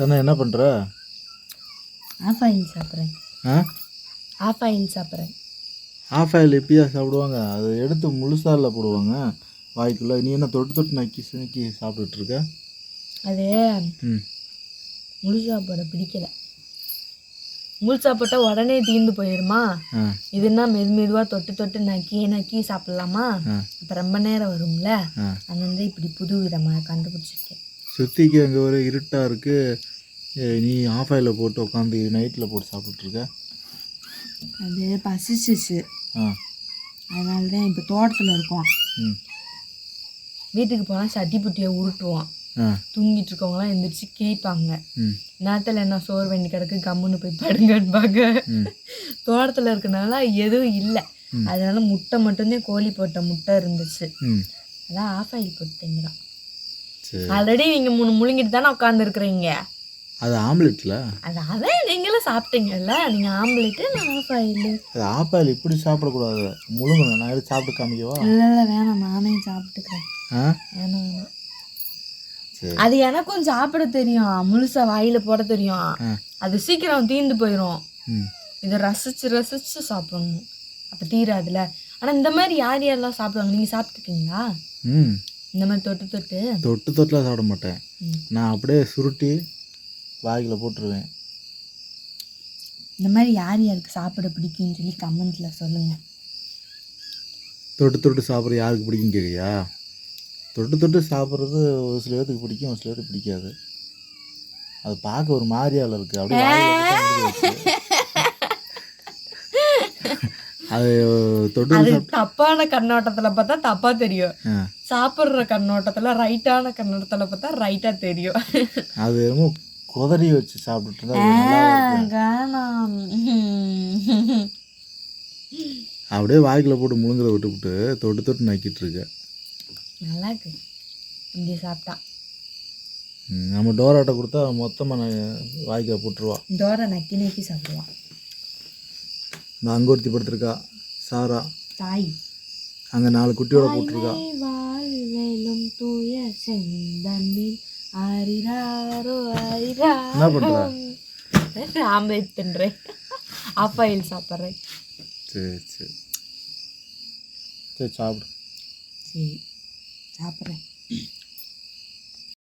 சனா என்ன பண்ணுற half boil சாப்பிட்றேன். ஆ? ஆஃப் ஆயில் சாப்பிட்றேன். ஆஃப் ஆயில் எப்பயா சாப்பிடுவாங்க? அதை எடுத்து முழுசால போடுவாங்க. வாய்க்குள்ளே. நீ என்ன தொட்டு தொட்டு நக்கி நக்கி சாப்பிட்டுட்டு இருக்க அது ம். முழு சாப்பாடை பிடிக்கல. முழு சாப்பிட்டா உடனே தீர்ந்து போயிடுமா ஆ. இதுன்னா மெது மெதுவாக தொட்டு தொட்டு நக்கி நக்கி சாப்பிட்லாமா? ஆ. அப்போ ரொம்ப நேரம் வரும்ல? அதனால இப்படி புது விதமாக கண்டுபிடிச்சிருக்கேன். சுத்திக்கு அங்கே ஒரு இருட்டாக இருக்குது நீ ஆஃப் ஆயிலில் போட்டு உட்காந்து நைட்டில் போட்டு சாப்பிட்டுருக்க. அது பசிச்சிச்சு. ஆ. அதனால தான் இப்போ தோட்டத்தில் இருக்கோம். ம். வீட்டுக்கு போனால் சட்டி புட்டியை உருட்டுவோம். தூங்கிட்டு இருக்கவங்களாம் எந்திரிச்சு கிழிப்பாங்க ம். நேரத்தில் என்ன சோறு வேண்டி கிடக்கு கம்முன்னு போய் படுங்கன்பாங்க. தோட்டத்தில் இருக்கனால எதுவும் இல்லை. அதனால முட்டை மட்டும்தான் கோழி போட்ட முட்டை இருந்துச்சு. அதான் ஆஃப் ஆயில் போட்டு திங்கிறோம் சரி ஆல்ரெடி நீங்கள் மூணு முழுங்கிட்டு தானே உட்காந்துருக்குறீங்க அது ஆம்லெட்டில் அது அதான் நீங்களும் சாப்பிட்டீங்கல்ல நீங்கள் ஆம்லேட்டு நான் ஆஃப் ஆயில் அது ஆஃப் ஆயில் இப்படி சாப்பிடக்கூடாது. முழுங்கணும். நான் எடுத்து சாப்பிட்டு காமிக்கவா? இல்லை இல்லை வேணாம். நானே சாப்பிட்டுக்கிறேன். ஆ? வேணாம் அது எனக்கும் சாப்பிட தெரியும். முழுசா வாயில போட தெரியும். அது சீக்கிரம் தீர்ந்து போயிடும் இதை ரசிச்சு ரசிச்சு சாப்பிடணும். அப்போ தீராதுல ஆனால் இந்த மாதிரி யார் யாரெல்லாம் சாப்பிடுவாங்க? நீங்கள் சாப்பிட்டுருக்கீங்களா? இந்த மாதிரி தொட்டு தொட்டு? தொட்டு தொட்டுலாம் சாப்பிட மாட்டேன். நான் அப்படியே சுருட்டி வாய்க்குள்ள போட்டுருவேன். இந்த மாதிரி யார் யாருக்கு சாப்பிட பிடிக்கும்னு சொல்லி கமெண்ட்ல சொல்லுங்க. தொட்டு தொட்டு சாப்பிட்றது யாருக்கு பிடிக்கும் கேட்குறியா தொட்டு தொட்டு சாப்பிட்றது ஒரு சில பேருக்கு பிடிக்கும் ஒரு சில பேருக்கு பிடிக்காது. அது பார்க்க ஒரு மாதிரியால இருக்கு. அப்படியே வாயில போட்டா வந்து போச்சு. அது தொட்டு தப்பான கண்ணோட்டத்தில் பார்த்தா தப்பா தெரியும். சாப்பிட்ற கண்ணோட்டத்தில் ரைட்டான கண்ணோட்டத்தில் பார்த்தா ரைட்டாக தெரியும். அது என்னமோ குதறி வச்சு சாப்பிட்டுட்டு அப்படியே வாய்க்குள்ள போட்டு முழுங்குறத விட்டுவிட்டு தொட்டு தொட்டு நக்கிட்டு இருக்க. நல்லா இருக்கு. இப்படி சாப்பிட்டா. நம்ம டோராட்டை கொடுத்தா மொத்தமாக வாய்க்குள்ள போட்டுருவா. தோரை நக்கி நக்கி சாப்பிடுவான் நான் அங்கே ஒருத்தி படுத்திருக்கா. சாரா. தாய். அங்கே நாலு குட்டியோட போட்டிருக்கா. என்ன பண்ற? ஆம்லேட் தின்றேன். ஆஃப் ஆயில் சாப்பிட்றேன். சரி சரி. சரி சாப்பிடு. சரி. சாப்பிட்றேன்.